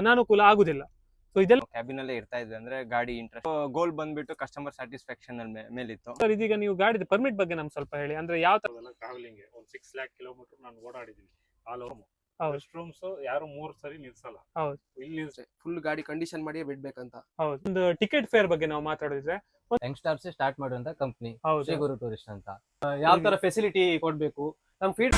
ಅನಾನುಕೂಲ ಆಗುದಿಲ್ಲ. ಸೊ ಇದೆಲ್ಲ ಕ್ಯಾಬಿನ್ ಅಲ್ಲೇ ಇರ್ತಾ ಇದ್ವಿ ಅಂದ್ರೆ ಗಾಡಿ ಇಂಟ್ರೆಸ್ಟ್ ಗೋಲ್ ಬಂದ್ಬಿಟ್ಟು ಕಸ್ಟಮರ್ ಸ್ಯಾಟಿಸ್ಫ್ಯಾಕ್ಷನ್ ಮೇಲಿತ್ತು. ಸರ್ ಇದೀಗ ನೀವು ಗಾಡಿದ ಪರ್ಮಿಟ್ ಬಗ್ಗೆ ನಮ್ಗೆ ಸ್ವಲ್ಪ ಹೇಳಿ. ಅಂದ್ರೆ ಯಾವ ತರ ಟ್ರಾವೆಲಿಂಗ್ ಒಂದು ಸಿಕ್ಸ್ ಲ್ಯಾಕ್ ಕಿಲೋಮೀಟರ್ ನಾನು ಓಡಾಡಿದ್ದೀನಿ ಆಲ್ ಓವರ್. ರೆಸ್ಟ್ ರೂಮ್ಸ್ ಯಾರು ಮೂರ್ ಸರಿ ನಿಲ್ಸಲ್ಲ. ಹೌದು. ಇಲ್ಲಿ ಫುಲ್ ಗಾಡಿ ಕಂಡೀಷನ್ ಮಾಡಿ ಬಿಡ್ಬೇಕಂತ. ಹೌದು. ಒಂದು ಟಿಕೆಟ್ ಫೇರ್ ಬಗ್ಗೆ ನಾವು ಮಾತಾಡಿದ್ರೆ ಯಂಗ್ಸ್ಟರ್ಸ್ ಸ್ಟಾರ್ಟ್ ಮಾಡುವಂತ ಕಂಪ್ನಿ ಶ್ರೀ ಹೌದು ಗುರು ಟೂರಿಸ್ಟ್ ಅಂತ. ಯಾವ ತರ ಫೆಸಿಲಿಟಿ ಕೊಡ್ಬೇಕು? ನಮ್ ಫೀಡ್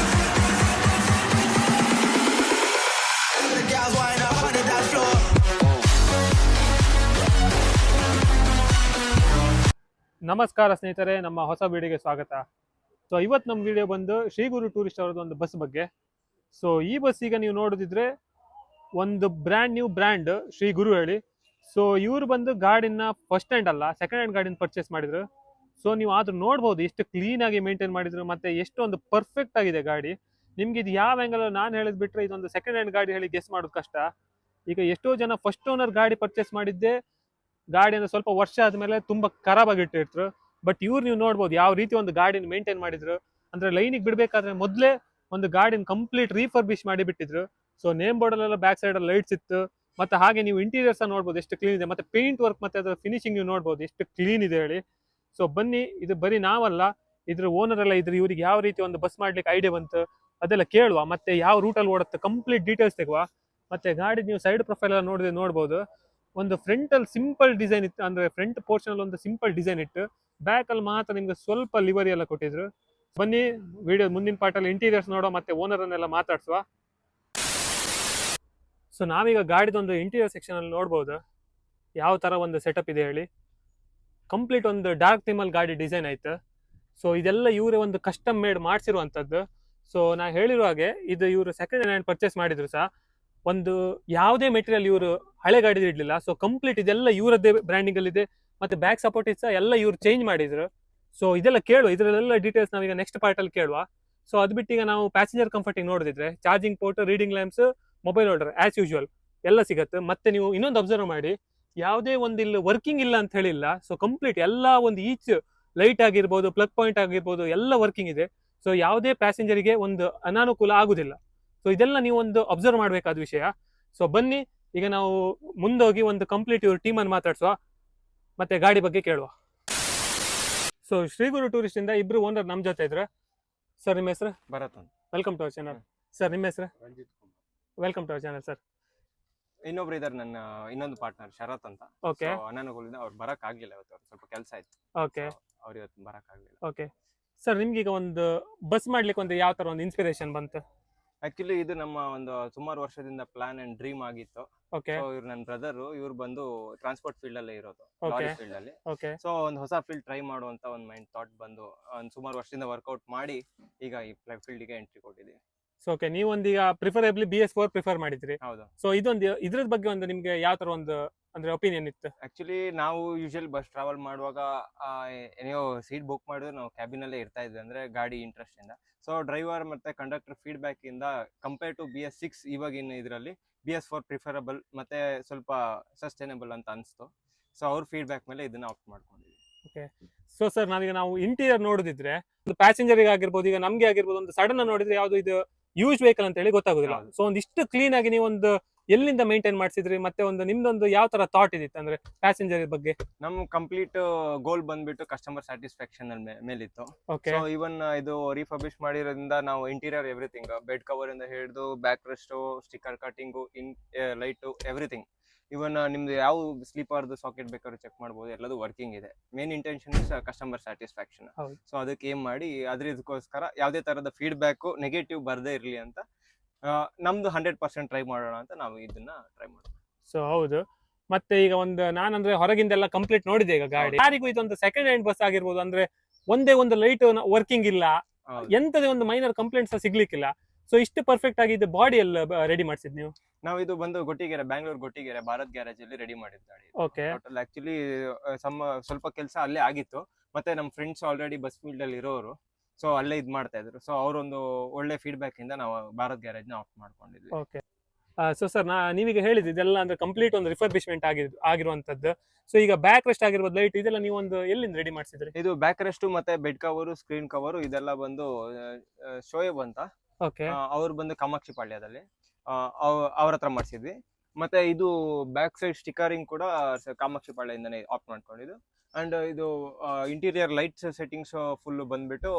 ನಮಸ್ಕಾರ ಸ್ನೇಹಿತರೆ, ನಮ್ಮ ಹೊಸ ವಿಡಿಯೋಗೆ ಸ್ವಾಗತ. ಸೊ ಇವತ್ತು ನಮ್ಮ ವಿಡಿಯೋ ಬಂದು ಶ್ರೀ ಗುರು ಟೂರಿಸ್ಟ್ ಅವರದ್ದು ಒಂದು ಬಸ್ ಬಗ್ಗೆ. ಸೊ ಈ ಬಸ್ ಈಗ ನೀವು ನೋಡೋದಿದ್ರೆ ಒಂದು brand new brand Shri Guru ಹೇಳಿ. ಸೊ ಇವರು ಬಂದು ಗಾಡಿನ ಫಸ್ಟ್ ಹ್ಯಾಂಡ್ ಅಲ್ಲ ಸೆಕೆಂಡ್ ಹ್ಯಾಂಡ್ ಗಾಡಿನ ಪರ್ಚೇಸ್ ಮಾಡಿದ್ರು. ಸೊ ನೀವು ಆದ್ರೂ ನೋಡ್ಬೋದು ಎಷ್ಟು ಕ್ಲೀನ್ ಆಗಿ ಮೇಂಟೈನ್ ಮಾಡಿದ್ರು ಮತ್ತೆ ಎಷ್ಟೊಂದು ಪರ್ಫೆಕ್ಟ್ ಆಗಿದೆ ಗಾಡಿ. ನಿಮ್ಗೆ ಇದು ಯಾವ ಆ್ಯಂಗಲ್ ನಾನು ಹೇಳಿದ್ ಬಿಟ್ಟರೆ ಇದೊಂದು ಸೆಕೆಂಡ್ ಹ್ಯಾಂಡ್ ಗಾಡಿ ಹೇಳಿ ಗೆಸ್ ಮಾಡೋದು ಕಷ್ಟ. ಈಗ ಎಷ್ಟೋ ಜನ ಫಸ್ಟ್ ಓನರ್ ಗಾಡಿ ಪರ್ಚೇಸ್ ಮಾಡಿದ್ದೆ ಗಾಡಿ ಸ್ವಲ್ಪ ವರ್ಷ ಆದ್ಮೇಲೆ ತುಂಬಾ ಖರಾಬ್ ಆಗಿಟ್ಟಿರ್ತಾರೆ ಬಟ್ ಇವ್ರು ನೀವು ನೋಡ್ಬೋದು ಯಾವ ರೀತಿ ಒಂದು ಗಾಡಿನ ಮೇಂಟೈನ್ ಮಾಡಿದ್ರು. ಅಂದ್ರೆ ಲೈನಿಗೆ ಬಿಡ್ಬೇಕಾದ್ರೆ ಮೊದಲೇ ಒಂದು ಗಾಡಿನ ಕಂಪ್ಲೀಟ್ ರೀಫರ್ಬಿಶ್ ಮಾಡಿ ಬಿಟ್ಟಿದ್ರು. ಸೊ ನೇಮ್ ಬೋರ್ಡ್ ಅಲ್ಲೆಲ್ಲ ಬ್ಯಾಕ್ ಸೈಡ್ ಲೈಟ್ಸ್ ಇತ್ತು. ಮತ್ತೆ ಹಾಗೆ ನೀವು ಇಂಟೀರಿಯರ್ಸ್ ನೋಡ್ಬೋದು ಎಷ್ಟು ಕ್ಲೀನ್ ಇದೆ. ಮತ್ತೆ ಪೇಂಟ್ ವರ್ಕ್ ಮತ್ತೆ ಅದರ ಫಿನಿಶಿಂಗ್ ನೀವು ನೋಡ್ಬೋದು ಎಷ್ಟು ಕ್ಲೀನ್ ಇದೆ ಹೇಳಿ. ಸೊ ಬನ್ನಿ, ಇದು ಬರೀ ನಾವಲ್ಲ. ಇದ್ರ ಓನರ್ ಎಲ್ಲ ಇದ್ರ ಇವ್ರಿಗೆ ಯಾವ ರೀತಿ ಒಂದು ಬಸ್ ಮಾಡ್ಲಿಕ್ಕೆ ಐಡಿಯಾ ಬಂತು ಅದೆಲ್ಲ ಕೇಳುವ. ಮತ್ತೆ ಯಾವ ರೂಟಲ್ಲಿ ಓಡುತ್ತೆ ಕಂಪ್ಲೀಟ್ ಡೀಟೇಲ್ಸ್ ತೆಗುವ. ಮತ್ತೆ ಗಾಡಿ ನೀವು ಸೈಡ್ ಪ್ರೊಫೈಲ್ ಎಲ್ಲ ನೋಡಿದ್ರೆ ನೋಡ್ಬೋದು. ಒಂದು ಫ್ರಂಟ್ ಅಲ್ಲಿ ಸಿಂಪಲ್ ಡಿಸೈನ್ ಇತ್ತು, ಅಂದ್ರೆ ಫ್ರಂಟ್ ಪೋರ್ಷನ್ ಅಲ್ಲಿ ಒಂದು ಸಿಂಪಲ್ ಡಿಸೈನ್ ಇತ್ತು. ಬ್ಯಾಕ್ ಅಲ್ಲಿ ಮಾತ್ರ ನಿಮ್ಗೆ ಸ್ವಲ್ಪ ಲಿವರಿ ಎಲ್ಲ ಕೊಟ್ಟಿದ್ರು. ಬನ್ನಿ ವಿಡಿಯೋ ಮುಂದಿನ ಪಾರ್ಟಲ್ಲಿ ಇಂಟೀರಿಯರ್ಸ್ ನೋಡೋ ಮತ್ತೆ ಓನರ್ ಮಾತಾಡಿಸುವ. ಸೊ ನಾವೀಗ ಗಾಡಿದೊಂದು ಇಂಟೀರಿಯರ್ ಸೆಕ್ಷನ್ ಅಲ್ಲಿ ನೋಡ್ಬೋದು. ಯಾವ ತರ ಒಂದು ಸೆಟಪ್ ಇದೆ ಹೇಳಿ. ಕಂಪ್ಲೀಟ್ ಒಂದು ಡಾರ್ಕ್ ಥೀಮಲ್ಲಿ ಗಾಡಿ ಡಿಸೈನ್ ಆಯ್ತು. ಸೊ ಇದೆಲ್ಲ ಇವರೇ ಒಂದು ಕಸ್ಟಮ್ ಮೇಡ್ ಮಾಡಿಸಿರುವಂಥದ್ದು ಸೊ ನಾ ಹೇಳಿರೋ ಹಾಗೆ, ಇದು ಇವರು ಸೆಕೆಂಡ್ ಹ್ಯಾಂಡ್ ಪರ್ಚೇಸ್ ಮಾಡಿದ್ರು ಸಹ. ಒಂದು ಯಾವುದೇ ಮೆಟೀರಿಯಲ್ ಇವರು ಹಳೆ ಗಾಡಿ ಇಡಲಿಲ್ಲ. ಸೊ ಕಂಪ್ಲೀಟ್ ಇದೆಲ್ಲ ಇವರದ್ದೇ ಬ್ರ್ಯಾಂಡಿಂಗಲ್ಲಿದೆ ಮತ್ತೆ ಬ್ಯಾಕ್ ಸಪೋರ್ಟ್ ಸಹ ಎಲ್ಲ ಇವರು ಚೇಂಜ್ ಮಾಡಿದ್ರು. ಸೊ ಇದೆಲ್ಲ ಕೇಳುವ. ಇದರಲ್ಲೆಲ್ಲ ಡೀಟೇಲ್ಸ್ ನಾವೀಗ ನೆಕ್ಸ್ಟ್ ಪಾರ್ಟ್ ಅಲ್ಲಿ ಕೇಳುವ. ಸೊ ಅದು ಬಿಟ್ಟು ಈಗ ನಾವು ಪ್ಯಾಸೆಂಜರ್ ಕಂಫರ್ಟಿಂಗ್ ನೋಡಿದ್ರೆ charging port reading lamps mobile holder as usual ಎಲ್ಲ ಸಿಗುತ್ತೆ. ಮತ್ತೆ ನೀವು ಇನ್ನೊಂದು ಅಬ್ಸರ್ವ್ ಮಾಡಿ. ಯಾವುದೇ ಒಂದು ಇಲ್ಲಿ ವರ್ಕಿಂಗ್ ಇಲ್ಲ ಅಂತ ಹೇಳಿಲ್ಲ. ಸೊ ಕಂಪ್ಲೀಟ್ ಎಲ್ಲ ಒಂದು ಈಚ್ ಲೈಟ್ ಆಗಿರ್ಬೋದು ಪ್ಲಗ್ ಪಾಯಿಂಟ್ ಆಗಿರ್ಬೋದು, ಎಲ್ಲ ವರ್ಕಿಂಗ್ ಇದೆ. ಸೊ ಯಾವುದೇ ಪ್ಯಾಸೆಂಜರಿಗೆ ಒಂದು ಅನಾನುಕೂಲ ಆಗುದಿಲ್ಲ. ಸೊ ಇದೆಲ್ಲ ನೀವು ಒಂದು ಅಬ್ಸರ್ವ್ ಮಾಡಬೇಕಾದ ವಿಷಯ. ಸೊ ಬನ್ನಿ ಈಗ ನಾವು ಮುಂದೋಗಿ ಒಂದು ಕಂಪ್ಲೀಟ್ ಇವ್ರ ಟೀಮನ್ನು ಮಾತಾಡ್ಸುವ. ಮತ್ತೆ ಗಾಡಿ ಬಗ್ಗೆ ಕೇಳುವ. ಸೊ ಶ್ರೀಗುರು ಟೂರಿಸ್ಟ್ ಇಂದ ಇಬ್ರು ಓನರ್ ನಮ್ಮ ಜೊತೆ ಇದ್ರೆ. ಸರ್ ನಿಮ್ಮ ಹೆಸರು? ಭರತ್ ಅಂತ welcome to our channel sir ನಿಮ್ಮ ಹೆಸರು? Ranjith Kumar. Welcome to our channel sir ಇನ್ನೊಬ್ರು ಇದಾರೆ ನನ್ನ ಇನ್ನೊಂದು ಪಾರ್ಟ್ನರ್ ಶರತ್ ಅಂತ. ಓಕೆ So, ಅನಾನುಕೂಲದಿಂದ ಅವ್ರು ಬರಕ್ ಆಗಿಲ್ಲ ಇವತ್ತು ಅವ್ರು ಸ್ವಲ್ಪ ಕೆಲಸ ಆಯ್ತು. ಓಕೆ ಅವ್ರು ಇವತ್ತು ಬರಕ್ ಆಗ್ಲಿಲ್ಲ. ಓಕೆ ಸರ್ ನಿಮ್ಗೆ ಈಗ ಒಂದು ಬಸ್ ಮಾಡ್ಲಿಕ್ಕೆ ಒಂದು ಯಾವ ತರ ಒಂದು ಇನ್ಸ್ಪಿರೇಷನ್ ಬಂತು? ಆಕ್ಚುಲಿ ಇದು ನಮ್ಮ ಒಂದು ಸುಮಾರು ವರ್ಷದಿಂದ ಪ್ಲಾನ್ ಅಂಡ್ ಡ್ರೀಮ್ ಆಗಿತ್ತು. ಓಕೆ ಇವ್ರು ನನ್ನ ಬ್ರದರ್ ಇವ್ರು ಬಂದು ಟ್ರಾನ್ಸ್ಪೋರ್ಟ್ ಫೀಲ್ಡ್ ಅಲ್ಲೇ ಇರೋದು. ಲಾರಿ ಫೀಲ್ಡ್ ಅಲ್ಲಿ. ಸೊ ಒಂದು ಹೊಸ ಫೀಲ್ಡ್ ಟ್ರೈ ಮಾಡುವಂತ ಒಂದು ಮೈಂಡ್ ಥಾಟ್ ಬಂದು ಒಂದು ಸುಮಾರು ವರ್ಷದಿಂದ ವರ್ಕೌಟ್ ಮಾಡಿ ಈಗ ಈ ಫೀಲ್ಡ್ಗೆ ಎಂಟ್ರಿ ಕೊಟ್ಟಿದ್ದೀವಿ ಸೊ ಓಕೆ ನೀವು ಒಂದೀಗ preferably B S four prefer ಮಾಡಿದ್ರಿ. ಹೌದು. ಸೊ ಇದೊಂದು ಇದ್ರ ಬಗ್ಗೆ ಒಂದು ನಿಮ್ಗೆ ಯಾವ ತರ ಒಂದು ಅಂದ್ರೆ ಒಪಿನಿಯನ್ ಇತ್ತು? ಆಕ್ಚುಲಿ ನಾವು ಯೂಶಲಿ ಬಸ್ ಟ್ರಾವೆಲ್ ಮಾಡುವಾಗ ಏನೋ ನೀವು ಸೀಟ್ ಬುಕ್ ಮಾಡಿದ್ರೆ ನಾವು ಕ್ಯಾಬಿನ್ ಅಲ್ಲೇ ಇರ್ತಾ ಇದ್ವಿ ಅಂದ್ರೆ ಗಾಡಿ ಇಂಟ್ರೆಸ್ಟ್ ಇಂದ. ಸೊ ಡ್ರೈವರ್ ಮತ್ತೆ ಕಂಡಕ್ಟರ್ ಫೀಡ್ಬ್ಯಾಕ್ ಇಂದ compare to B S six ಇವಾಗಿನ ಇದರಲ್ಲಿ ಬಿ ಎಸ್ ಫೋರ್ ಪ್ರಿಫರಬಲ್ ಮತ್ತೆ ಸ್ವಲ್ಪ ಸಸ್ಟೈನಬಲ್ ಅಂತ ಅನಿಸ್ತು. ಸೊ ಅವ್ರ ಫೀಡ್ಬ್ಯಾಕ್ ಮೇಲೆ ಇದನ್ನ ಆಪ್ಟ್ ಮಾಡ್ಕೊಂಡಿದ್ವಿ. ಸೊ ಸರ್ ನಾವೀಗ ನಾವು ಇಂಟೀರಿಯರ್ ನೋಡಿದ್ರೆ ಒಂದು ಪ್ಯಾಸೆಂಜರ್ ಆಗಿರ್ಬೋದು ಈಗ ನಮ್ಗೆ ಆಗಿರ್ಬೋದು ಒಂದು ಸಡನ್ ನೋಡಿದ್ರೆ ಯಾವ್ದು ಇದು ಯೂಸ್ ವೆಹಿಕಲ್ ಅಂತ ಹೇಳಿ ಗೊತ್ತಾಗೋದಿಲ್ಲ. ಸೊ ಒಂದಿಷ್ಟು ಕ್ಲೀನ್ ಆಗಿ ನೀವು ಒಂದು ಎಲ್ಲಿಂದ ಮೇಂಟೈನ್ ಮಾಡಿಸಿದ್ರಿ? ಮತ್ತೆ ಒಂದು ನಿಮ್ದೊಂದು ಯಾವ ತರ ಥಾಟ್ ಇದಿತ್ತು? ಅಂದ್ರೆ ಪ್ಯಾಸೆಂಜರ್ ಬಗ್ಗೆ. ನಮ್ ಕಂಪ್ಲೀಟ್ ಗೋಲ್ ಬಂದ್ಬಿಟ್ಟು ಕಸ್ಟಮರ್ ಸ್ಯಾಟಿಸ್ಫ್ಯಾಕ್ಷನ್ ಮೇಲಿತ್ತು. ಓಕೆ ಇವನ್ ಇದು ರಿಫರ್ಬಿಶ್ ಮಾಡಿರೋದ್ರಿಂದ ನಾವು ಇಂಟೀರಿಯರ್ ಎವ್ರಿಥಿಂಗ್ ಬೆಡ್ ಕವರ್ ಇಂದ ಹಿಡಿದು back rest sticker cutting in light everything even ನಿಮ್ದು ಯಾವ ಸ್ಲೀಪರ್ದು ಸಾಕೆಟ್ ಬೇಕಾದ್ರೂ ಚೆಕ್ ಮಾಡ್ಬೋದು ಎಲ್ಲದು ವರ್ಕಿಂಗ್ ಇದೆ. Main intention is customer satisfaction. So ಅದಕ್ಕೆ ಏನ್ ಮಾಡಿ ಅದ್ರದಕ್ಕೋಸ್ಕರ ಯಾವುದೇ ತರದ ಫೀಡ್ಬ್ಯಾಕ್ ನೆಗೆಟಿವ್ ಬರದೇ ಇರಲಿ ಅಂತ ನಮ್ದು ಹಂಡ್ರೆಡ್ ಪರ್ಸೆಂಟ್ ಟ್ರೈ ಮಾಡೋಣ ಅಂತ ನಾವು ಇದನ್ನ ಟ್ರೈ ಮಾಡೋಣ. ಸೊ ಹೌದು. ಮತ್ತೆ ಈಗ ಒಂದು ನಾನಂದ್ರೆ ಹೊರಗಿಂದೆಲ್ಲ ಕಂಪ್ಲೀಟ್ ನೋಡಿದೆ ಈಗ ಗಾಡಿ. ಯಾರಿಗೂ ಇದೊಂದು ಸೆಕೆಂಡ್ ಹ್ಯಾಂಡ್ ಬಸ್ ಆಗಿರ್ಬೋದು ಅಂದ್ರೆ ಒಂದೇ ಒಂದು ಲೈಟ್ ವರ್ಕಿಂಗ್ ಇಲ್ಲ. ಎಂತದೇ ಒಂದು ಮೈನರ್ ಕಂಪ್ಲೇಂಟ್ಸ್ ಸಿಗ್ಲಿಕ್ಕಿಲ್ಲ. ಸೊ ಇಷ್ಟು ಪರ್ಫೆಕ್ಟ್ ಆಗಿ ಇದು ಬಾಡಿ ಎಲ್ಲ ರೆಡಿ ಮಾಡಿಸಿದ್ ನೀವು? ನಾವು ಇದು ಬಂದು ಗೊಟ್ಟಿಗೆರೆ ಬ್ಯಾಂಗ್ಳೂರ್ ಗೊಟ್ಟಿಗೆರೆ ಭಾರತ್ ಗ್ಯಾರೇಜ್ ಅಲ್ಲಿ ರೆಡಿ ಮಾಡಿದ ಗಾಡಿ ಓಕೆ ಟೋಟಲ್ ಆಕ್ಚುಲಿ ಸಮ ಸ್ವಲ್ಪ ಕೆಲಸ ಅಲ್ಲೇ ಆಗಿತ್ತು. ಮತ್ತೆ ನಮ್ಮ ಫ್ರೆಂಡ್ಸ್ ಆಲ್ರೆಡಿ ಬಸ್ ಫೀಲ್ಡ್ ಅಲ್ಲಿ ಇರೋರು. ಸೊ ಅಲ್ಲೇ ಇದ್ ಮಾಡ್ತಾ ಇದ್ರು. ಸೊ ಅವರೊಂದು ಒಳ್ಳೆ ಫೀಡ್ಬ್ಯಾಕ್ ಇಂದ ನಾವು ಭಾರತ್ ಗ್ಯಾರೇಜ್ನ ಆಫ್ ಮಾಡ್ಕೊಂಡಿದ್ವಿ. ಓಕೆ ಸೊ ಸರ್ ನಾ ನೀವೀಗ ಹೇಳಿದ್ದು ಇದೆಲ್ಲ ಅಂದ್ರೆ ಕಂಪ್ಲೀಟ್ ಒಂದು ರಿಫರ್ಬಿಶ್ಮೆಂಟ್ ಆಗಿ ಆಗಿರುವಂತದ್ದು. ಸೊ ಈಗ ಬ್ಯಾಕ್ ರೆಸ್ಟ್ ಆಗಿರ್ಬೋದು ಲೈಟ್ ಇದೆಲ್ಲ ನೀವು ಒಂದು ಎಲ್ಲಿಂದ ರೆಡಿ ಮಾಡಿಸಿದ್ರಿ? ಇದು ಬ್ಯಾಕ್ ರೆಸ್ಟ್ ಮತ್ತೆ ಬೆಡ್ ಕವರು ಸ್ಕ್ರೀನ್ ಕವರು ಇದೆಲ್ಲ ಬಂದು ಶೋಯಬ್ ಅಂತ. ಓಕೆ ಅವ್ರು ಬಂದು ಕಾಮಾಕ್ಷಿ ಪಾಳ್ಯದಲ್ಲಿ ಅವ್ರ ಹತ್ರ ಮಾಡಿಸಿದ್ವಿ. ಮತ್ತೆ ಇದು ಬ್ಯಾಕ್ ಸೈಡ್ ಸ್ಟಿಕರಿಂಗ್ ಕೂಡ ಕಾಮಾಕ್ಷಿ ಪಾಳ್ಯದಿಂದನೇ ಆಪ್ಟ್ ಮಾಡ್ಕೊಂಡಿದ್ದು. ಅಂಡ್ ಇದು ಇಂಟೀರಿಯರ್ ಲೈಟ್ಸ್ ಸೆಟ್ಟಿಂಗ್ಸ್ ಫುಲ್ ಬಂದ್ಬಿಟ್ಟು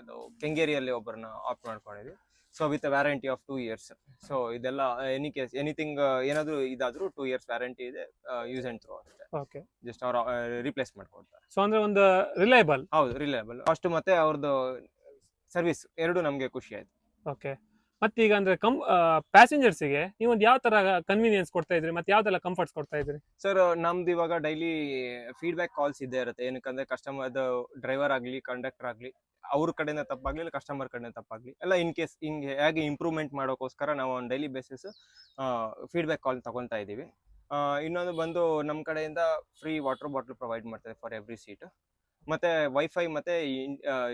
ಇದು ಕೆಂಗೇರಿಯಲ್ಲಿ ಒಬ್ಬರನ್ನ ಆಫ್ ಮಾಡ್ಕೊಂಡಿದ್ವಿ. So with warranty of two years so ಇದೆಲ್ಲ ಎನಿ ಕೇಸ್ ಎನಿಥಿಂಗ್ ಏನಾದರೂ ಇದಾದರೂ ಟೂ ಇಯರ್ಸ್ ವ್ಯಾರಂಟಿ ಇದೆ ಯೂಸ್ ಅಂಡ್ ಥ್ರೋ ಅಷ್ಟೇ. ಓಕೆ ಜಸ್ಟ್ ಅವ್ರು ರಿಪ್ಲೇಸ್ ಮಾಡ್ಕೊಡ್ತಾರೆ. ಸೊ ಅಂದ್ರೆ ಒಂದು ರಿಲಯಬಲ್ ಹೌದು ರಿಲಯಬಲ್ ಫಸ್ಟ್ ಮತ್ತೆ ಅವ್ರದ್ದು ಸರ್ವಿಸ್ ಎರಡು ನಮಗೆ ಖುಷಿ ಆಯ್ತು. ಓಕೆ ಮತ್ತೀಗ ಅಂದ್ರೆ ಕಂ ಪ್ಯಾಸೆಂಜರ್ಸಿಗೆ ನೀವು ಒಂದು ಯಾವ ತರ ಕನ್ವೀನಿಯನ್ಸ್ ಕೊಡ್ತಾ ಇದ್ರಿ, ಮತ್ತೆ ಯಾವ್ದೆಲ್ಲ ಕಂಫರ್ಟ್ಸ್ ಕೊಡ್ತಾ ಇದ್ರಿ? ಸರ್ ನಮ್ದು ಇವಾಗ ಡೈಲಿ ಫೀಡ್ಬ್ಯಾಕ್ ಕಾಲ್ಸ್ ಇದ್ದೇ ಇರುತ್ತೆ. ಏನಕ್ಕಂದ್ರೆ ಕಸ್ಟಮರ್ ಡ್ರೈವರ್ ಆಗಲಿ ಕಂಡಕ್ಟರ್ ಆಗಲಿ, ಅವ್ರ ಕಡೆಯಿಂದ ತಪ್ಪಾಗ್ಲಿ ಇಲ್ಲ ಕಸ್ಟಮರ್ ಕಡೆಯಿಂದ ತಪ್ಪಾಗ್ಲಿ, ಎಲ್ಲ ಇನ್ ಕೇಸ್ ಹಿಂಗೆ ಹೇಗೆ ಇಂಪ್ರೂವ್ಮೆಂಟ್ ಮಾಡೋಕ್ಕೋಸ್ಕರ ನಾವು ಒಂದು ಡೈಲಿ ಬೇಸಿಸ್ ಫೀಡ್ಬ್ಯಾಕ್ ಕಾಲ್ ತಗೊತಾ ಇದ್ದೀವಿ. ಇನ್ನೊಂದು ಬಂದು ನಮ್ಮ ಕಡೆಯಿಂದ ಫ್ರೀ ವಾಟರ್ ಬಾಟಲ್ ಪ್ರೊವೈಡ್ ಮಾಡ್ತಾರೆ ಫಾರ್ ಎವ್ರಿ ಸೀಟ್ ಮತ್ತೆ ವೈಫೈ ಮತ್ತೆ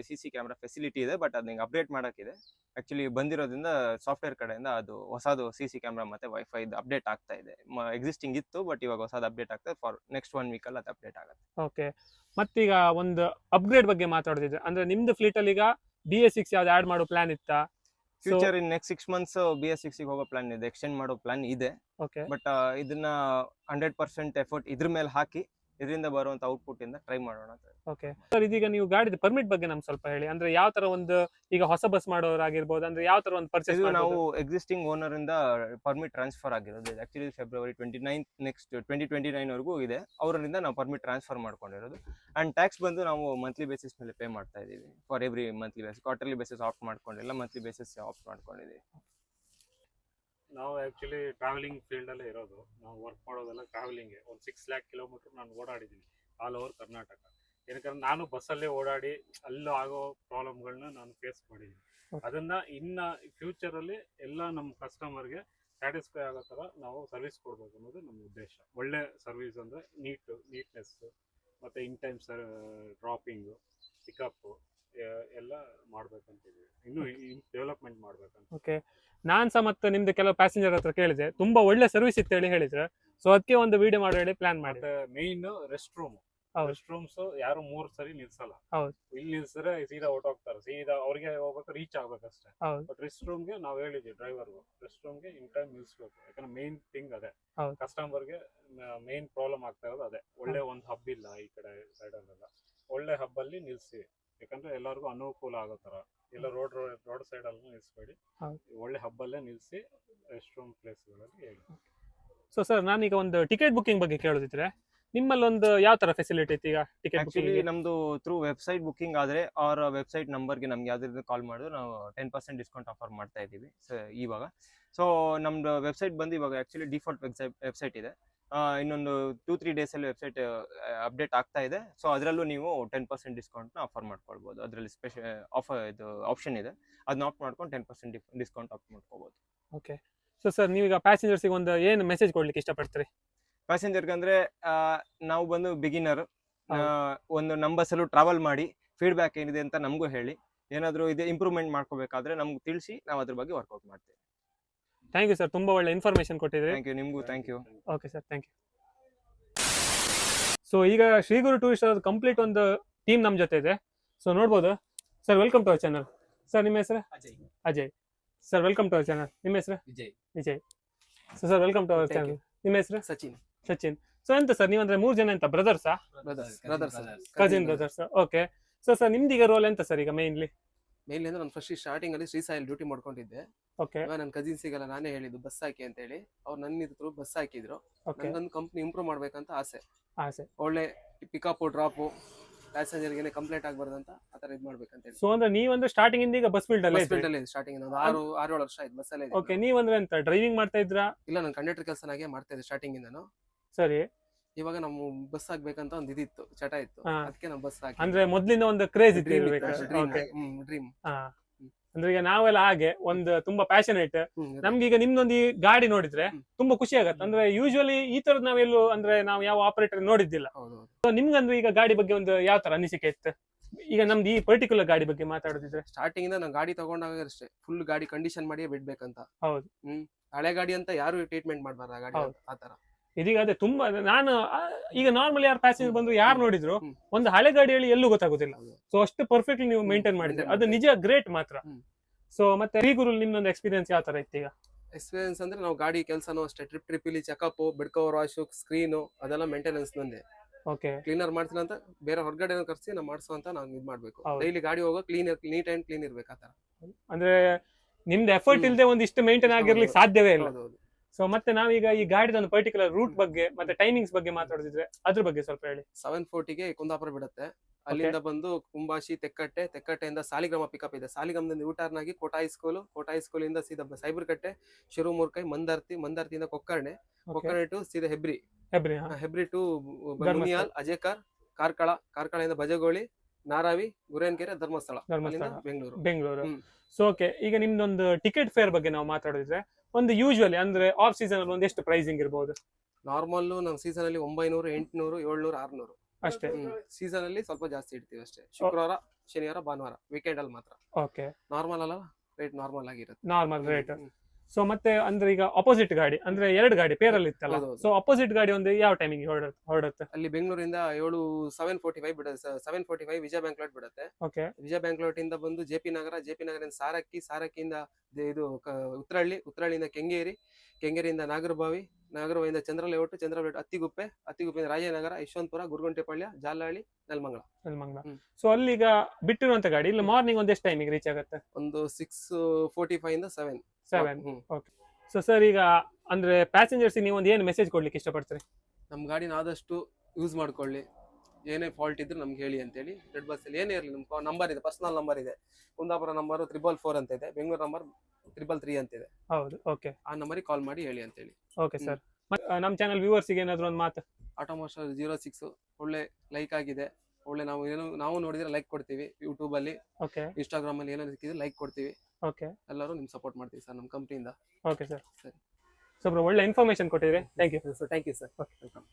ಸಿ ಸಿ ಕ್ಯಾಮ್ರಾ ಫೆಸಿಲಿಟಿ ಇದೆ ಬಟ್ ಅದು ನಿಂಗೆ ಅಪ್ಡೇಟ್ ಮಾಡೋಕ್ಕಿದೆ ಆ್ಯಕ್ಚುಲಿ ಬಂದಿರೋದ್ರಿಂದ ಸಾಫ್ಟ್ವೇರ್ ಕಡೆಯಿಂದ ಅದು ಹೊಸದು ಸಿ ಸಿ ಕ್ಯಾಮ್ರಾ ಮತ್ತೆ ವೈಫೈ ಅಪ್ಡೇಟ್ ಆಗ್ತಾ ಇದೆ. ಎಕ್ಸಿಸ್ಟಿಂಗ್ ಇತ್ತು ಬಟ್ ಇವಾಗ ಹೊಸದು ಅಪ್ಡೇಟ್ ಆಗ್ತದೆ ಫಾರ್ ನೆಕ್ಸ್ಟ್ ಒನ್ ವೀಕಲ್ಲಿ ಅದು ಅಪ್ಡೇಟ್ ಆಗುತ್ತೆ. ಓಕೆ ಮತ್ತೀಗ ಒಂದು ಅಪ್ಗ್ರೇಡ್ ಬಗ್ಗೆ ಮಾತಾಡ್ತಿದ್ರೆ ಅಂದ್ರೆ ನಿಮ್ದು ಫ್ಲೀಟ್ ಅಲ್ಲಿ ಈಗ ಬಿ ಎಸ್ ಸಿಕ್ಸ್ ಯಾವ್ದು ಆಡ್ ಮಾಡೋ ಪ್ಲಾನ್ ಇತ್ತಾ? Future in next six months B S six ಹೋಗೋ ಪ್ಲಾನ್ ಇದೆ ಎಕ್ಸ್ಟೆಂಡ್ ಮಾಡೋ ಪ್ಲಾನ್ ಇದೆ. ಓಕೆ ಬಟ್ ಇದನ್ನ ಹಂಡ್ರೆಡ್ ಪರ್ಸೆಂಟ್ ಎಫರ್ಟ್ ಇದ್ರ ಮೇಲೆ ಹಾಕಿ ಇದರಿಂದ ಬರುವಂತ ಔಟ್ಪುಟ್ ಇಂದ ಟ್ರೈ ಮಾಡೋಣ ಅಂತ ಓಕೆ ಸರ್ ಇದೀಗ ನೀವು ಗಾಡಿದ ಪರ್ಮಿಟ್ ಬಗ್ಗೆ ನಮ್ಗೆ ಸ್ವಲ್ಪ ಹೇಳಿ. ಅಂದ್ರೆ ಯಾವ ತರ ಒಂದು ಈಗ ಹೊಸ ಬಸ್ ಮಾಡೋರಾಗಿರ್ಬೋದು ಅಂದ್ರೆ ಯಾವ ತರ ಒಂದು ಪರ್ಚೇಸ್ ಇದು ನಾವು ಎಕ್ಸಿಸ್ಟಿಂಗ್ ಓನರ್ ಇಂದ ಪರ್ಮಿಟ್ ಟ್ರಾನ್ಸ್ಫರ್ ಆಗಿರೋದು actually February twenty nine next twenty twenty nine ವರೆಗೂ ಇದೆ. ಅವರಿಂದ ನಾವು ಪರ್ಮಿಟ್ ಟ್ರಾನ್ಸ್ಫರ್ ಮಾಡ್ಕೊಂಡಿರೋದು. ಅಂಡ್ ಟ್ಯಾಕ್ಸ್ ಬಂದು ನಾವು ಮಂತ್ಲಿ ಬೇಸಿಸ್ ಮೇಲೆ ಪೇ ಮಾಡ್ತಾ ಇದೀವಿ. For every monthly basis quarterly basis off ಮಾಡ್ಕೊಂಡಿಲ್ಲ ಮಂತ್ಲಿ ಬೇಸಿಸ್ ಆಫ್ ಮಾಡ್ಕೊಂಡಿದ್ದೀವಿ ನಾವು ಆ್ಯಕ್ಚುಲಿ ಟ್ರಾವೆಲಿಂಗ್ ಫೀಲ್ಡ್ ಅಲ್ಲೇ ಇರೋದು. ನಾವು ವರ್ಕ್ ಮಾಡೋದೆಲ್ಲ ಟ್ರಾವೆಲಿಂಗ್ ಒಂದು ಸಿಕ್ಸ್ ಲ್ಯಾಕ್ ಕಿಲೋಮೀಟರ್ ನಾನು ಓಡಾಡಿದ್ದೀನಿ ಆಲ್ ಓವರ್ ಕರ್ನಾಟಕ ಏನಕ್ಕಂದ್ರೆ ನಾನು ಬಸ್ಸಲ್ಲೇ ಓಡಾಡಿ ಅಲ್ಲೂ ಆಗೋ ಪ್ರಾಬ್ಲಮ್ಗಳನ್ನ ನಾನು ಫೇಸ್ ಮಾಡಿದ್ದೀನಿ. ಅದನ್ನ ಇನ್ನ ಫ್ಯೂಚರ್ ಅಲ್ಲಿ ಎಲ್ಲ ನಮ್ಮ ಕಸ್ಟಮರ್ಗೆ ಸ್ಯಾಟಿಸ್ಫೈ ಆಗೋ ತರ ನಾವು ಸರ್ವಿಸ್ ಕೊಡ್ಬೇಕು ಅನ್ನೋದು ನಮ್ಮ ಉದ್ದೇಶ. ಒಳ್ಳೆ ಸರ್ವಿಸ್ ಅಂದ್ರೆ ನೀಟ್ ನೀಟ್ನೆಸ್ ಮತ್ತೆ in time sir dropping pickup ಎಲ್ಲ ಮಾಡಬೇಕಂತಿದ್ದೀವಿ ಇನ್ನು ಡೆವಲಪ್ಮೆಂಟ್ ಮಾಡ್ಬೇಕಂತ. ಓಕೆ ನಾನ್ ಸಹ ಮತ್ತೆ ನಿಮ್ದು ಕೆಲವು ಪ್ಯಾಸೆಂಜರ್ ಹತ್ರ ಕೇಳಿದೆ. ತುಂಬಾ ಒಳ್ಳೆ ಸರ್ವಿಸ್ ಇತ್ತು ಹೇಳಿ ಹೇಳಿದ್ರೆ. ಸೊ ಅದಕ್ಕೆ ಒಂದು ವಿಡಿಯೋ ಮಾಡೋ ಹೇಳಿ ಪ್ಲಾನ್ ಮಾಡಿ. Main rest room. Rest rooms ಯಾರು ಮೂರ್ ಸರಿ ನಿಲ್ಸಲ್ಲ. ಇಲ್ಲಿ ನಿಲ್ಸಿದ್ರೆ ಸೀದಾ ಹೊರ್ಟೋಗ್ತಾರೆ. ಸೀದಾ ಅವ್ರಿಗೆ ಹೋಗ್ಬೇಕು ರೀಚ್ ಆಗ್ಬೇಕಷ್ಟೇ. ಬಟ್ ರೆಸ್ಟ್ ರೂಮ್ಗೆ ನಾವ್ ಹೇಳಿದ್ವಿ ಡ್ರೈವರ್ ರೆಸ್ಟ್ ರೂಮ್ಗೆ ಇನ್ ಟೈಮ್ ನಿಲ್ಸ್ಬೇಕು. ಯಾಕಂದ್ರೆ ಮೇನ್ ಥಿಂಗ್ ಅದೇ. ಕಸ್ಟಮರ್ಗೆ ಮೇನ್ ಪ್ರಾಬ್ಲಮ್ ಆಗ್ತಾ ಇರೋದು ಅದೇ. ಒಳ್ಳೆ ಒಂದು ಹಬ್ ಇಲ್ಲ ಈ ಕಡೆ ಸೈಡ್ ಅಲ್ಲೆಲ್ಲ. ಒಳ್ಳೆ ಹಬ್ ಅಲ್ಲಿ ನಿಲ್ಸಿ. ಯಾಕಂದ್ರೆ ಎಲ್ಲರಿಗೂ ಅನುಕೂಲ ಆಗೋ ತರ ಎಲ್ಲ ರೋಡ್ ರೋಡ್ ಸೈಡ್ ಅಲ್ಲಿ ನಿಲ್ಸ್ಬೇಡಿ. ಒಳ್ಳೆ ಹಬ್ಬಲ್ಲೇ ನಿಲ್ಸಿ ರೆಸ್ಟ್ ರೂಮ್ ಪ್ಲೇಸ್ಗಳಲ್ಲಿ ಹೇಳಿ. ಸೊ ಸರ್ ನಾನೀಗ ಒಂದು ಟಿಕೆಟ್ ಬುಕಿಂಗ್ ಬಗ್ಗೆ ಕೇಳೋದಿದ್ರೆ ನಿಮ್ಮಲ್ಲಿ ಒಂದು ಯಾವ ತರ ಫೆಸಿಲಿಟಿ ಐತಿ ಈಗ ಟಿಕೆಟ್ ಆಕ್ಚುಲಿ ಬುಕಿಂಗ್ ನಮ್ದು ಥ್ರೂ ವೆಬ್ಸೈಟ್ ಬುಕ್ಕಿಂಗ್ ಆದ್ರೆ ಅವ್ರ ವೆಬ್ಸೈಟ್ ನಂಬರ್ಗೆ ನಮ್ಗೆ ಯಾವ್ದಾದ್ರು ಕಾಲ್ ಮಾಡಿದ್ರು ನಾವು ಟೆನ್ ಪರ್ಸೆಂಟ್ ಡಿಸ್ಕೌಂಟ್ ಆಫರ್ ಮಾಡ್ತಾ ಇದ್ದೀವಿ ಸೊ ಇವಾಗ. ಸೊ ನಮ್ದು ವೆಬ್ಸೈಟ್ ಬಂದು ಇವಾಗ ಆಕ್ಚುಲಿ ಡಿಫಾಲ್ಟ್ ವೆಬ್ಸೈಟ್ ವೆಬ್ಸೈಟ್ ಇದೆ. ಇನ್ನೊಂದು ಟೂ ತ್ರೀ ಡೇಸಲ್ಲಿ ವೆಬ್ಸೈಟ್ ಅಪ್ಡೇಟ್ ಆಗ್ತಾ ಇದೆ. ಸೊ ಅದರಲ್ಲೂ ನೀವು ಟೆನ್ ಪರ್ಸೆಂಟ್ ಡಿಸ್ಕೌಂಟ್ನ ಆಫರ್ ಮಾಡ್ಕೊಳ್ಬೋದು. ಅದರಲ್ಲಿ ಸ್ಪೆಷಲ್ ಆಫರ್ ಇದು ಆಪ್ಷನ್ ಇದೆ. ಅದನ್ನ ಆಫ್ ಮಾಡ್ಕೊಂಡು ಟೆನ್ ಪರ್ಸೆಂಟ್ ಡಿಸ್ಕೌಂಟ್ ಆಫ್ ಮಾಡ್ಕೋಬೋದು. ಓಕೆ ಸೊ ಸರ್ ನೀವೀಗ ಪ್ಯಾಸೆಂಜರ್ಸಿಗೆ ಒಂದು ಏನು ಮೆಸೇಜ್ ಕೊಡ್ಲಿಕ್ಕೆ ಇಷ್ಟಪಡ್ತೀರಿ? ಪ್ಯಾಸೆಂಜರ್ಗೆ ಅಂದ್ರೆ ನಾವು ಬಂದು ಬಿಗಿನರ್. ಒಂದು ನಮ್ಮ ಬಸ್ಸಲ್ಲೂ ಟ್ರಾವೆಲ್ ಮಾಡಿ ಫೀಡ್ಬ್ಯಾಕ್ ಏನಿದೆ ಅಂತ ನಮಗೂ ಹೇಳಿ. ಏನಾದರೂ ಇದೆ ಇಂಪ್ರೂವ್ಮೆಂಟ್ ಮಾಡ್ಕೋಬೇಕಾದ್ರೆ ನಮ್ಗೆ ತಿಳಿಸಿ ನಾವು ಅದ್ರ ಬಗ್ಗೆ ವರ್ಕೌಟ್ ಮಾಡ್ತೀವಿ. ಥ್ಯಾಂಕ್ ಯು ಸರ್ ತುಂಬಾ ಒಳ್ಳೆ ಇನ್ಫಾರ್ಮೇಶನ್ ಕೊಟ್ಟಿದ್ರಿ. ಥ್ಯಾಂಕ್ ಯು ನಿಮಗೂ thank you okay sir thank you so ಈಗ ಶ್ರೀಗುರು ಟೂರಿಸ್ಟ್ ಅವ್ರದ್ದು ಕಂಪ್ಲೀಟ್ ಒಂದು ಟೀಮ್ ನಮ್ಮ ಜೊತೆ ಇದೆ. ಸೊ ನೋಡ್ಬೋದು. Sir welcome to our channel sir ನಿಮ್ಮ ಹೆಸರು? Ajay. Ajay. Sir welcome to our channel ನಿಮ್ಮ ಹೆಸರು? Vijay. Vijay. So sir welcome to our Thank channel ನಿಮ್ಮ ಹೆಸರು? ಸಚಿನ್. ಸಚಿನ್. ಸೊ ಎಂತ ಸರ್ ನೀವಂದ್ರೆ ಮೂರು ಜನ ಎಂತ ಬ್ರದರ್ಸಾ brothers brothers cousin brothers okay so sir ನಿಮ್ದು ಈಗ ರೋಲ್ ಎಂತ ಸರ್ ಈಗ ಮೇನ್ಲಿ ಮೇನ್ಲಿ ಅಂದ್ರೆ ನಾನು ಫಸ್ಟ್ ಸ್ಟಾರ್ಟಿಂಗ್ ಅಲ್ಲಿ ಶ್ರೀಸಾಯಿಲ್ ಡ್ಯೂಟಿ ಮಾಡ್ಕೊಂಡಿದ್ದೆ. ಓಕೆ ಇವಾಗ ಸಿಗಲ್ಲ ಕಸಿನ್ಸಿಗೆಲ್ಲ ನಾನೇ ಹೇಳಿದ್ದು ಬಸ್ ಹಾಕಿ ಅಂತ ಹೇಳಿ. ಅವ್ರು ನನ್ನ ಇದ್ರು ಬಸ್ ಹಾಕಿದ್ರು. ಓಕೆ ನಂಗೊಂದು ಕಂಪ್ನಿ ಇಂಪ್ರೂವ್ ಮಾಡ್ಬೇಕಂತ ಆಸೆ. ಆಸೆ. ಒಳ್ಳೆ ಪಿಕಪ್ ಡ್ರಾಪು ಪ್ಯಾಸೆಂಜರ್ಗೆ ಕಂಪ್ಲೇಂಟ್ ಆಗ್ಬಾರ್ದಂತ ಆ ತರ ಇದು ಮಾಡ್ಬೇಕಂತ ಹೇಳಿ. ಸೊ ಅಂದ್ರೆ ನೀವಂದ್ರೆ ಸ್ಟಾರ್ಟಿಂಗ್ ಇಂದ ಈಗ ಬಸ್ ಫೀಲ್ಡ್ ಅಲ್ಲಿ ಫೀಲ್ಡ್ ಅಲ್ಲಿ ಸ್ಟಾರ್ಟಿಂಗ್ ಒಂದು ಆರು ಆರು ಏಳು ವರ್ಷ ಆಯ್ತು ಬಸ್ ಅಲ್ಲೇ ಓಕೆ ನೀವಂದ್ರೆ ಎಂತ ಡ್ರೈವಿಂಗ್ ಮಾಡ್ತಾ ಇದ್ರಾ? ಇಲ್ಲ ನಾನು ಕಂಡಕ್ಟರ್ ಕೆಲಸನಾಗೆ ಮಾಡ್ತಾ ಇದ್ದೆ ಸ್ಟಾರ್ಟಿಂಗ್ ಇಂದನು. ಸರಿ. ಇವಾಗ ನಮ್ಮ ಬಸ್ ಆಗ್ಬೇಕಂತ ಒಂದ್ ಇದಿತ್ತು ಚಟ ಇತ್ತು. ಹಾ. ಅದಕ್ಕೆ ನಾವು ಬಸ್ ಹಾಕಿ ಅಂದ್ರೆ ಮೊದ್ಲಿಂದ ಒಂದು ಕ್ರೇಜ್ ಇತ್ತು ಡ್ರೀಮ್ ಇರ್ಬೇಕು. Dream Okay. ಡ್ರೀಮ್ ಹಾ. ಅಂದ್ರೆ ಈಗ ನಾವೆಲ್ಲ ಹಾಗೆ ಒಂದು ತುಂಬಾ ಪ್ಯಾಷನೇಟ್ ನಮ್ಗೆ ಈಗ ನಿಮ್ದೊಂದು ಈ ಗಾಡಿ ನೋಡಿದ್ರೆ ಹ್ಮ್. ತುಂಬಾ ಖುಷಿ ಆಗತ್ತೆ. ಅಂದ್ರೆ ಯೂಶುವಲಿ ಈ ತರದ್ ನಾವೆಲ್ಲೂ ಅಂದ್ರೆ ನಾವು ಯಾವ ಆಪರೇಟರ್ ನೋಡಿದ್ದಿಲ್ಲ. ಹೌದು So ನಿಮ್ಗಂದ್ರೆ ಈಗ ಗಾಡಿ ಬಗ್ಗೆ ಒಂದು ಯಾವ ತರ ಅನಿಸಿಕೆ ಇತ್ತು? ಈಗ ನಮ್ದು ಈ ಪರ್ಟಿಕ್ಯುಲರ್ ಗಾಡಿ ಬಗ್ಗೆ ಮಾತಾಡೋದಿದ್ರೆ? ಸ್ಟಾರ್ಟಿಂಗ್ ಇಂದ ನಾನು ಗಾಡಿ ತಗೊಂಡಾಗ ಅಷ್ಟೇ. ಫುಲ್ ಗಾಡಿ ಕಂಡೀಷನ್ ಮಾಡಿಯೇ ಬಿಡ್ಬೇಕಂತ. ಹೌದು. ಹ್ಮ್. ಹಳೆ ಗಾಡಿ ಅಂತ ಯಾರು ಟ್ರೀಟ್ಮೆಂಟ್ ಮಾಡಬಾರ್ದು ಆ ಗಾಡಿ ಹೌದು. ಆ ತರ. ಇದೀಗ ಅದೇ ತುಂಬಾ ನಾನು ಈಗ ನಾರ್ಮಲ್ ಯಾರು ಪ್ಯಾಸೆಂಜರ್ ಬಂದ್ರು ಯಾರು ನೋಡಿದ್ರು ಒಂದು ಹಳೆ ಗಾಡಿ ಹೇಳಿ ಎಲ್ಲೂ ಗೊತ್ತಾಗೋದಿಲ್ಲ. ಸೊ ಅಷ್ಟು ಪರ್ಫೆಕ್ಟ್ಲಿ ನೀವು. ಮೇಂಟೈನ್ ಮಾಡಿದ್ರೆ ಅದು ನಿಜ ಗ್ರೇಟ್ ಮಾತ್ರ. ಸೊ ಮತ್ತೆ ರೀಗುರು ನಿಮ್ದೊಂದು ಎಕ್ಸ್ಪೀರಿಯನ್ಸ್ ಯಾವ ತರ ಇತ್ತೀಗ ಈಗ? ಎಕ್ಸ್ಪೀರಿಯನ್ಸ್ ಅಂದ್ರೆ ನಾವು ಗಾಡಿ ಕೆಲಸನೂ ಅಷ್ಟೇ ಟ್ರಿಪ್ ಟ್ರಿಪ್ ಇಲ್ಲಿ checkup bed cover wash screen ಅದೆಲ್ಲ ಮೇಂಟೆನೆನ್ಸ್ ನಂದೆ. ಓಕೆ ಕ್ಲೀನರ್ ಮಾಡ್ತೀನಿ ಅಂತ ಬೇರೆ ಹೊರಗಡೆ ಕರ್ಸಿ ನಾವು ಮಾಡಿಸೋ ಅಂತ ನಾವು ಇದು ಮಾಡ್ಬೇಕು. ಡೈಲಿ ಗಾಡಿ ಹೋಗೋ ಕ್ಲೀನ್ ನೀಟ್ ಅಂಡ್ ಕ್ಲೀನ್ ಇರ್ಬೇಕು ಆ ತರ. ಅಂದ್ರೆ ನಿಮ್ದು ಎಫರ್ಟ್. ಇಲ್ಲದೆ ಒಂದಿಷ್ಟು ಮೇಂಟೈನ್ ಆಗಿರ್ಲಿಕ್ಕೆ ಸಾಧ್ಯವೇ ಇಲ್ಲ. ಸೊ ಮತ್ತೆ ನಾವೀಗ ಈ ಗಾಡಿದ ಒಂದು ಪರ್ಟಿಕ್ಯುಲರ್ ರೂಟ್ ಬಗ್ಗೆ ಮತ್ತೆ ಟೈಮಿಂಗ್ಸ್ ಬಗ್ಗೆ ಮಾತಾಡೋದಿದ್ರೆ ಅದ್ರ ಬಗ್ಗೆ ಸ್ವಲ್ಪ ಹೇಳಿ. ಸೆವೆನ್ ಫೋರ್ಟಿಗೆ ಕುಂದಾಪುರ ಬಿಡುತ್ತೆ. ಅಲ್ಲಿಂದ ಬಂದು ಕುಂಬಾಶಿ ತೆಕ್ಕಟ್ಟೆ ತೆಕ್ಕಟ್ಟೆಯಿಂದ ಸಾಲಿಗ್ರಾಮ ಪಿಕಪ್ ಇದೆ. ಸಾಲಿಗ್ರಾಮದಿಂದ U turn Kota high school Kota ಹೈಸ್ಕೂಲಿಂದ ಸೀದಾ ಸೈಬರ್ ಕಟ್ಟೆ ಶಿರುಮೂರ್ಕೈ ಮಂದರ್ತಿ ಮಂದರ್ತಿಯಿಂದ ಕೊಕ್ಕರ್ಣೆ ಕೊಕ್ಕರ್ಣೆ ಟು ಸೀದಾ ಹೆಬ್ರಿ. ಹೆಬ್ರಿ ಹೆಬ್ರಿ ಟು ಬರ್ಮಿಯಾಲ್ ಮುನಿಯಾಲ್ ಅಜೇಕರ್ ಕಾರ್ಕಳ ಕಾರ್ಕಳದಿಂದ ಬಜಗೋಳಿ ನಾರಾವಿ ಗುರೇನ್ಕೆರೆ ಧರ್ಮಸ್ಥಳ. ಬೆಂಗಳೂರು. ಬೆಂಗಳೂರು. ಸೊ ಓಕೆ ಈಗ ನಿಮ್ದೊಂದು ಟಿಕೆಟ್ ಫೇರ್ ಬಗ್ಗೆ ನಾವು ಮಾತಾಡೋದಿದ್ರೆ ಒಂದು ಯೂಶುವಲಿ ಅಂದ್ರೆ ಆಫ್ ಸೀಸನ್ ಅಲ್ಲಿ ಒಂದು ಎಷ್ಟು ಪ್ರೈಸಿಂಗ್ ಇರಬಹುದು ನಾರ್ಮಲ್ ನಮ್ ಸೀಸನ್ ಅಲ್ಲಿ ಒಂಬೈನೂರು ಎಂಟುನೂರು ಏಳ್ನೂರು ಆರ್ನೂರು. ಅಷ್ಟೇ. ಸೀಸನ್ ಅಲ್ಲಿ ಸ್ವಲ್ಪ ಜಾಸ್ತಿ ಇಡ್ತೀವಿ ಅಷ್ಟೇ. ಶುಕ್ರವಾರ ಶನಿವಾರ ಭಾನುವಾರ ವೀಕೆಂಡ್ ಅಲ್ಲಿ ಮಾತ್ರ. ಓಕೆ ನಾರ್ಮಲ್ ಅಲ್ಲ ರೇಟ್ ನಾರ್ಮಲ್ ಆಗಿರುತ್ತೆ. Normal rate. ಸೊ ಮತ್ತೆ ಅಂದ್ರೆ ಈಗ ಅಪೋಸಿಟ್ ಗಾಡಿ ಅಂದ್ರೆ ಎರಡು ಗಾಡಿ ಪೇರಲ್ಲಿ ಇತ್ತಲ್ಲ. ಸೊ ಅಪೋಸಿಟ್ ಗಾಡಿ ಒಂದು ಯಾವ ಟೈಮಿಂಗ್ ಹೊರಡುತ್ತೆ? ಅಲ್ಲಿ ಬೆಂಗಳೂರಿಂದ ಏಳು ಸೆವೆನ್ ಫೋರ್ಟಿ ಫೈವ್ ಬಿಡುತ್ತೆ seven forty five Vijaya bank layout ಬಿಡುತ್ತೆ. ಓಕೆ ವಿಜಯ ಬ್ಯಾಂಕ್ಲೋಟ್ ಇಂದ ಬಂದು J P Nagar J P ನಗರದಿಂದ ಸಾರಕ್ಕಿ ಸಾರಕ್ಕಿಯಿಂದ ದೆ- ಇದು ಕ- ಉತ್ರಹಳ್ಳಿ ಉತ್ರಹಳ್ಳಿಯಿಂದ ಕೆಂಗೇರಿ ಕೆಂಗೇರಿಯಿಂದ ನಾಗರಬಾವಿ ನಾಗರಬಾವಿಯಿಂದ ಚಂದ್ರಲೇಔಟ್ ಚಂದ್ರಲೇಔಟ್ ಅತ್ತಿಗುಪ್ಪೆ ಅತ್ತಿಗುಪ್ಪೆಯಿಂದ ರಾಜನಗರ ಯಶವಂತಪುರ ಗುರುಗುಂಟೆಪಾಳ್ಯ ಜಾಲಹಳ್ಳಿ ನೆಲಮಂಗಲ. ನೆಲಮಂಗಲ. ಹ್ಮ್. ಸೊ ಅಲ್ಲಿಗ ಬಿಟ್ಟಿರುವಂತ ಗಾಡಿ ಇಲ್ಲಿ ಮಾರ್ನಿಂಗ್ ಒಂದ್ ಎಷ್ಟು ಟೈಮಿಂಗ್ ರೀಚ್ ಆಗುತ್ತೆ? ಒಂದು ಸಿಕ್ಸ್ ಫೋರ್ಟಿ ಫೈವ್ ಇಂದ seven seven okay so sir ಈಗ ಅಂದ್ರೆ ಪ್ಯಾಸೆಂಜರ್ಸ್ ನೀವು ಒಂದು ಏನು ಮೆಸೇಜ್ ಕೊಡ್ಲಿಕ್ಕೆ ಇಷ್ಟಪಡ್ತೀರಿ? ನಮ್ಮ ಗಾಡಿನ ಆದಷ್ಟು ಯೂಸ್ ಮಾಡ್ಕೊಳ್ಳಿ. ಏನೇ ಫಾಲ್ಟ್ ಇದ್ರೆ ನಮ್ಗೆ ಹೇಳಿ ಅಂತೇಳಿ. ರೆಡ್ ಬಸ್ ಅಲ್ಲಿ ಏನೇ ಇರಲಿ ನಮ್ಮ ನಂಬರ್ ಇದೆ ಪರ್ಸನಲ್ ನಂಬರ್ ಇದೆ. ಕುಂದಾಪುರ ನಂಬರ್ ತ್ರಿಬಲ್ ಫೋರ್ ಅಂತ ಇದೆ ಬೆಂಗಳೂರು ನಂಬರ್ ತ್ರಿಬಲ್ ತ್ರೀ ಅಂತ ಇದೆ. ಹೌದು ಓಕೆ ಆ ನಂಬರಿಗೆ ಕಾಲ್ ಮಾಡಿ ಹೇಳಿ ಅಂತೇಳಿ. ಓಕೆ ಸರ್ ನಮ್ಮ ಚಾನಲ್ ವ್ಯೂವರ್ಸ್ಗೆ ಏನಾದ್ರು ಒಂದು ಮಾತು? ಆಟೋಮೋಸ್ಟರ್ ಜೀರೋ ಸಿಕ್ಸ್ ಒಳ್ಳೆ ಲೈಕ್ ಆಗಿದೆ. ಒಳ್ಳೆ ನಾವು ಏನು ನಾವು ನೋಡಿದ್ರೆ ಲೈಕ್ ಕೊಡ್ತೀವಿ ಯೂಟ್ಯೂಬ್ ಅಲ್ಲಿ. ಓಕೆ ಇನ್ಸ್ಟಾಗ್ರಾಮ್ ಅಲ್ಲಿ ಏನೋ ಸಿಕ್ಕಿದ್ರೆ ಲೈಕ್ ಕೊಡ್ತೀವಿ. ಓಕೆ ಎಲ್ಲರೂ ನಿಮ್ ಸಪೋರ್ಟ್ ಮಾಡ್ತೀವಿ ಸರ್ ನಮ್ಮ ಕಂಪ್ನಿಯಿಂದ ಓಕೆ ಸರ್ ಸರಿ. ಸೊ ಬ್ರೋ ಒಳ್ಳೆ information ಕೊಟ್ಟಿದ್ರಿ. Thank you sir thank you sir okay welcome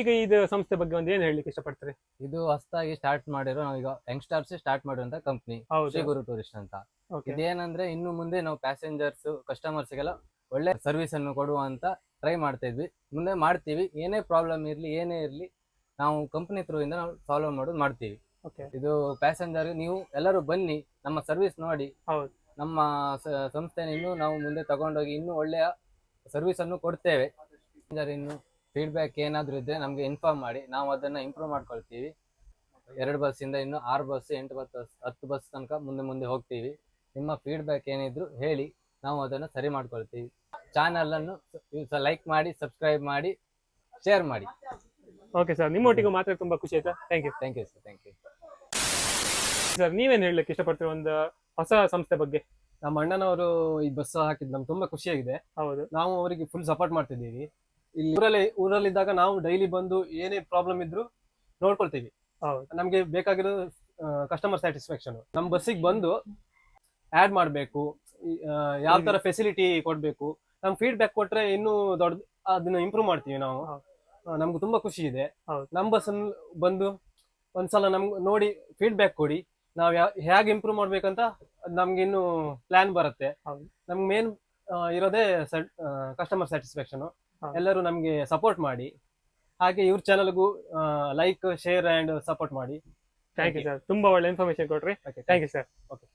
ಈಗ ಇದು ಸಂಸ್ಥೆ ಬಗ್ಗೆ ಒಂದು ಏನು ಹೇಳಲಿಕ್ಕೆ ಇಷ್ಟಪಡ್ತೀರಿ? ಇದು ಹೊಸದಾಗಿ ಸ್ಟಾರ್ಟ್ ಮಾಡಿರೋ ಈಗ ಯಂಗ್ಸ್ಟರ್ಸ್ ಸ್ಟಾರ್ಟ್ ಮಾಡಿರುವಂತ ಕಂಪ್ನಿ ಹೌದು. ಶ್ರೀ ಗುರು ಟೂರಿಸ್ಟ್ ಅಂತ. ಓಕೆ ಇದೇನಂದ್ರೆ ಇನ್ನು ಮುಂದೆ ನಾವು ಪ್ಯಾಸೆಂಜರ್ಸ್ ಕಸ್ಟಮರ್ಸ್ಗೆಲ್ಲ ಒಳ್ಳೆ ಸರ್ವಿಸ್ ಅನ್ನು ಕೊಡುವ ಅಂತ ಟ್ರೈ ಮಾಡ್ತಾ ಇದ್ವಿ. ಮುಂದೆ ಮಾಡ್ತೀವಿ. ಏನೇ ಪ್ರಾಬ್ಲಮ್ ಇರಲಿ ಏನೇ ಇರಲಿ ನಾವು ಕಂಪ್ನಿ ಥ್ರೂ ಇಂದ ನಾವು ಸಾಲ್ವ್ ಮಾಡೋದು ಮಾಡ್ತೀವಿ. ಇದು ಪ್ಯಾಸೆಂಜರ್ ನೀವು ಎಲ್ಲರೂ ಬನ್ನಿ ನಮ್ಮ ಸರ್ವಿಸ್ ನೋಡಿ. ಹೌದು. ನಮ್ಮ ಸ- ಸಂಸ್ಥೆನ ಇನ್ನೂ ನಾವು ಮುಂದೆ ತಗೊಂಡೋಗಿ ಇನ್ನೂ ಒಳ್ಳೆಯ ಸರ್ವಿಸ್ ಅನ್ನು ಕೊಡ್ತೇವೆ. ಪ್ಯಾಸೆಂಜರ್ ಇನ್ನು ಫೀಡ್ಬ್ಯಾಕ್ ಏನಾದರೂ ಇದ್ರೆ ನಮಗೆ ಇನ್ಫಾರ್ಮ್ ಮಾಡಿ. ನಾವು ಅದನ್ನ ಇಂಪ್ರೂವ್ ಮಾಡ್ಕೊಳ್ತೀವಿ. ಎರಡು ಬಸ್ಸಿಂದ ಇನ್ನು ಆರು ಬಸ್ ಎಂಟು ಬಸ್ ಹತ್ತು ಬಸ್ ತನಕ ಮುಂದೆ ಮುಂದೆ ಹೋಗ್ತೀವಿ. ನಿಮ್ಮ ಫೀಡ್ಬ್ಯಾಕ್ ಏನಿದ್ರು ಹೇಳಿ ನಾವು ಅದನ್ನು ಸರಿ ಮಾಡ್ಕೊಳ್ತೀವಿ. ಚಾನಲ್ ಅನ್ನು ಲೈಕ್ ಮಾಡಿ ಸಬ್ಸ್ಕ್ರೈಬ್ ಮಾಡಿ ಶೇರ್ ಮಾಡಿ. ಓಕೆ ಸರ್ ನಿಮ್ಮೊಟ್ಟಿಗೆ ಮಾತ್ರ ತುಂಬಾ ಖುಷಿ ಆಯ್ತಾ? Thank you thank you sir thank you sir ನೀವೇನು ಹೇಳಲಿಕ್ಕೆ ಇಷ್ಟಪಡ್ತೀರಿ ಒಂದು ಹೊಸ ಸಂಸ್ಥೆ ಬಗ್ಗೆ? ನಮ್ಮ ಅಣ್ಣನವರು ಈ ಬಸ್ ಹಾಕಿದ್ ನಮ್ಗೆ ತುಂಬಾ ಖುಷಿಯಾಗಿದೆ ಹೌದು. ನಾವು ಅವರಿಗೆ ಫುಲ್ ಸಪೋರ್ಟ್ ಮಾಡ್ತಿದ್ದೀವಿ. ಇಲ್ಲಿ ಊರಲ್ಲಿ ಊರಲ್ಲಿದ್ದಾಗ ನಾವು ಡೈಲಿ ಬಂದು ಏನೇ ಪ್ರಾಬ್ಲಮ್ ಇದ್ರು ನೋಡ್ಕೊಳ್ತೀವಿ. ಹೌದು. ನಮ್ಗೆ ಬೇಕಾಗಿರೋ ಕಸ್ಟಮರ್ ಸ್ಯಾಟಿಸ್ಫ್ಯಾಕ್ಷನ್ ನಮ್ಮ ಬಸ್ಸಿಗೆ ಬಂದು ಆಡ್ ಮಾಡಬೇಕು. ಯಾವ ತರ ಫೆಸಿಲಿಟಿ ಕೊಡ್ಬೇಕು. ನಮ್ಗೆ ಫೀಡ್ಬ್ಯಾಕ್ ಕೊಟ್ರೆ ಇನ್ನೂ ದೊಡ್ಡ ಅದನ್ನ ಇಂಪ್ರೂವ್ ಮಾಡ್ತೀವಿ ನಾವು. ನಮ್ಗೆ ತುಂಬಾ ಖುಷಿ ಇದೆ. ಹೌದು. ಬಸ್ ಬಂದು ಒಂದ್ಸಲ ನಮ್ಗೆ ನೋಡಿ ಫೀಡ್ಬ್ಯಾಕ್ ಕೊಡಿ. ನಾವ್ ಯಾ ಹೇಗೆ ಇಂಪ್ರೂವ್ ಮಾಡ್ಬೇಕಂತ ಅದ್ ನಮ್ಗೆ ಇನ್ನು ಪ್ಲಾನ್ ಬರುತ್ತೆ. ಹೌದು. ನಮ್ಗೆ ಮೇನ್ ಇರೋದೇ ಕಸ್ಟಮರ್ ಸ್ಯಾಟಿಸ್ಫ್ಯಾಕ್ಷನ್ ಹೌದು. ಎಲ್ಲರೂ ನಮ್ಗೆ ಸಪೋರ್ಟ್ ಮಾಡಿ. ಹಾಗೆ ಇವ್ರ ಚಾನಲ್ಗೂ ಲೈಕ್ ಶೇರ್ ಅಂಡ್ ಸಪೋರ್ಟ್ ಮಾಡಿ. ಥ್ಯಾಂಕ್ ಯು ಸರ್ ತುಂಬಾ ಒಳ್ಳೆ ಇನ್ಫಾರ್ಮೇಶನ್ ಕೊಟ್ರಿ. Thank you sir Okay.